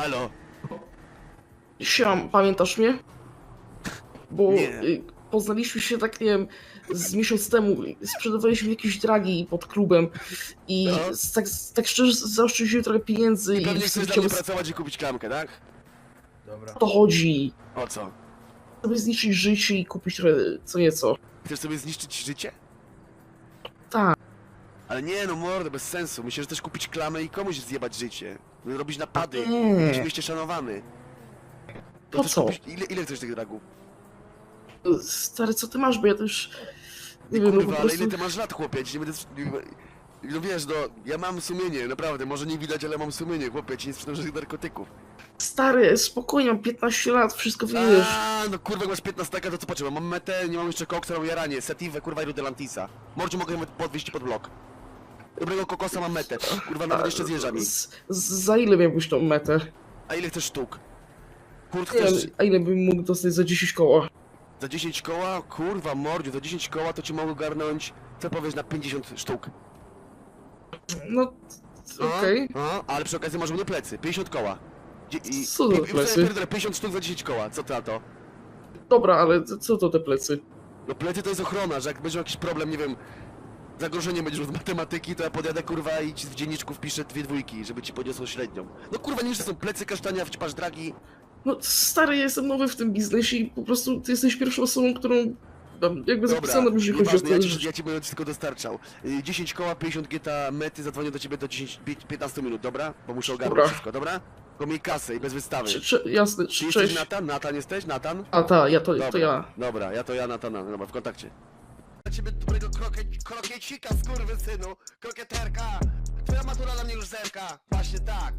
Halo? Siam, pamiętasz mnie? Bo Nie. y, poznaliśmy się tak, nie wiem, z miesiąc temu. Sprzedawaliśmy jakieś dragi pod klubem i No. z- tak, tak szczerze zaoszczędziłem trochę pieniędzy I pewnie chcesz sumie dla mnie chciałem... pracować i kupić klamkę, tak? Dobra. O to chodzi. O co? Żeby zniszczyć życie i kupić trochę co nieco. Chcesz sobie zniszczyć życie? Tak. Ale nie no mordo, bez sensu. Myślę, że chcesz kupić klamę i komuś zjebać życie. Robić napady. Nie. Być mieście szanowany. To Po co? Kupić... Ile, ile chcesz tych dragów? Stary, co ty masz, bo ja też... Nie wiem, no Kurwa, ale prostu... ile ty masz lat, chłopie? Ja ci nie będę... No wiesz, no, ja mam sumienie, naprawdę, może nie widać, ale mam sumienie, chłopie, ja ci nie sprzedam żadnych narkotyków. Stary, spokojnie, mam 15 lat, wszystko wiesz. A, no kurwa, jak masz 15 to co potrzeba? Mam metę, nie mam jeszcze koksa, mam jaranie, sativę, kurwa i rudelantisa. Mordziu mogę nawet podwieźć pod blok. Dobrego kokosa mam metę, kurwa, nawet jeszcze z jeżami. Z, z, za ile miałbyś tą metę? A ile chcesz sztuk? Kurt Nie chcesz a ile bym mógł dostać za 10 koła? za 10 koła? Kurwa, mordziu, za 10 koła to ci mogę garnąć, co powiesz, na 50 sztuk. No, okej. No, ale przy okazji masz mnie plecy, 50 koła. Dzie- I, Co za i- i- plecy? pierdolę, 50 sztuk za 10 koła, co ty na to? Dobra, ale co- co to te plecy? No plecy to jest ochrona, że jak będzie jakiś problem, nie wiem, zagrożenie będziesz z matematyki, to ja podjadę kurwa i ci w dzienniczku wpiszę dwie dwójki, żeby ci podniosło średnią. No kurwa, nie że są plecy kasztania, wcipasz dragi. No stary, ja jestem nowy w tym biznesie i po prostu ty jesteś pierwszą osobą, którą tam jakby zapisano, jeżeli chodzi o nieważne, ja to, ci, ja ci będę tylko dostarczał. Y, 10 koła, 50 geta mety, zadzwonię do ciebie do 10, pię- 15 minut, dobra? Bo muszę ogarnąć Dobra. wszystko, dobra? Tylko miej kasę i bez wystawy. Cze, cze, jasne, Czy jesteś cześć. Natan? Natan jesteś? Natan? A ta, ja to, Dobra, to ja. Dobra, ja to ja Natana, dobra, w kontakcie. Ciebie dobrego krokie, krokiecika, skurwysynu, krokieterka. Twoja matura na mnie już zerka. Właśnie tak.